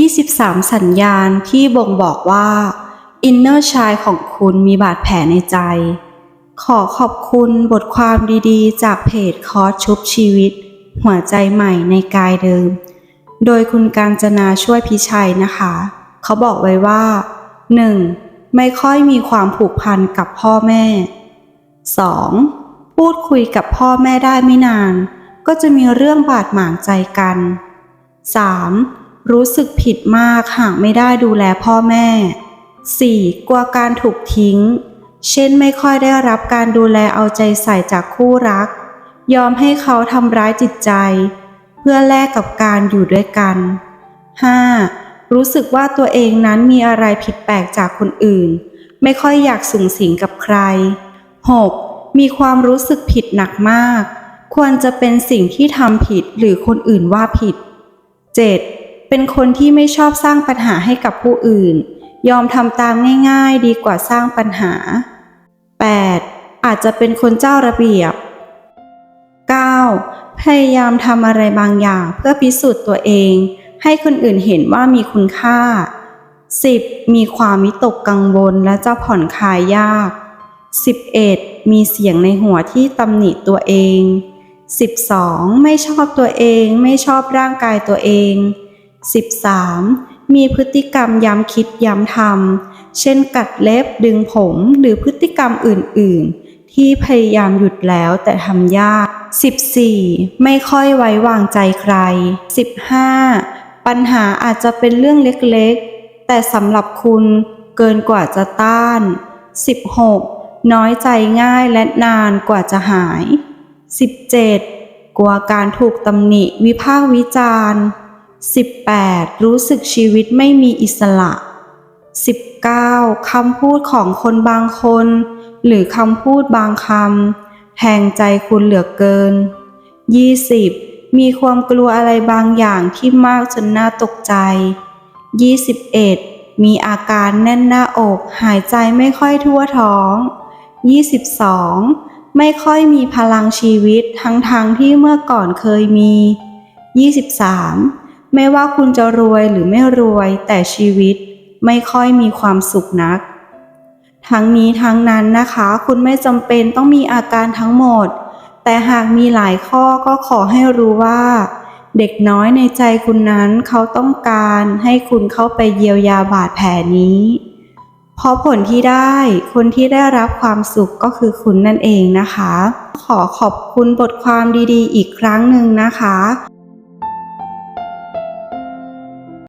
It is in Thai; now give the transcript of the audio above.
23 สัญญาณที่บ่งบอกว่า อินเนอร์ชายของคุณมีบาดแผลในใจ ขอขอบคุณบทความดีๆ จากเพจคอร์สชุบชีวิต หัวใจใหม่ในกายเดิม โดยคุณการจนาช่วยพิชัยนะคะ เขาบอกไว้ว่า 1. ไม่ค่อยมีความผูกพันกับพ่อแม่ 2. พูดคุยกับพ่อแม่ได้ไม่นาน ก็จะมีเรื่องบาดหมางใจกัน 3. รู้สึกผิดมากหากไม่ได้ดูแลพ่อแม่ 4. กลัวการถูกทิ้ง เช่นไม่ค่อยได้รับการดูแลเอาใจใส่จากคู่รัก ยอมให้เขาทำร้ายจิตใจ เพื่อแลกกับการอยู่ด้วยกัน 5. รู้สึกว่าตัวเองนั้นมีอะไรผิดแปลกจากคนอื่น ไม่ค่อยอยากสูงสิงกับใคร 6. มีความรู้สึกผิดหนักมาก ควรจะเป็นสิ่งที่ทำผิดหรือคนอื่นว่าผิด 7. เป็นคนที่ไม่ชอบสร้างปัญหาให้กับผู้อื่น ยอมทำตามง่ายๆ ดีกว่าสร้างปัญหา 8. อาจจะเป็นคนเจ้าระเบียบ 9. พยายามทำอะไรบางอย่างเพื่อพิสูจน์ตัวเอง ให้คนอื่นเห็นว่ามีคุณค่า 10. มีความวิตกกังวลและจะผ่อนคลายยาก 11. มีเสียงในหัวที่ตำหนิตัวเอง 12. ไม่ชอบตัวเอง ไม่ชอบร่างกายตัวเอง 13. มีพฤติกรรมย้ำคิดย้ำทำ เช่นกัดเล็บดึงผมหรือพฤติกรรมอื่น ๆ ที่พยายามหยุดแล้วแต่ทำยาก 14. ไม่ค่อยไว้วางใจใคร 15. ปัญหาอาจจะเป็นเรื่องเล็ก ๆ แต่สำหรับคุณเกินกว่าจะต้าน 16. น้อยใจง่ายและนานกว่าจะหาย 17. กลัวการถูกตำหนิวิพากษ์วิจารณ์ 18. รู้สึกชีวิตไม่มีอิสระ 19. คำพูดของคนบางคน หรือคำพูดบางคำแทงใจคุณเหลือเกิน 20. มีความกลัวอะไรบางอย่างที่มากจนน่าตกใจ 21. มีอาการแน่นหน้าอก หายใจไม่ค่อยทั่วท้อง 22. ไม่ค่อยมีพลังชีวิตทั้งๆทที่เมื่อก่อนเคยมี 23. ไม่ว่าคุณจะรวยหรือไม่รวย แต่ชีวิตไม่ค่อยมีความสุขนัก ทั้งนี้ทั้งนั้นนะคะ คุณไม่จำเป็นต้องมีอาการทั้งหมด แต่หากมีหลายข้อก็ขอให้รู้ว่า เด็กน้อยในใจคุณนั้นเขาต้องการให้คุณเข้าไปเยียวยาบาดแผลนี้ เพราะผลที่ได้ คนที่ได้รับความสุขก็คือคุณนั่นเองนะคะ ขอขอบคุณบทความดีๆ อีกครั้งหนึ่งนะคะ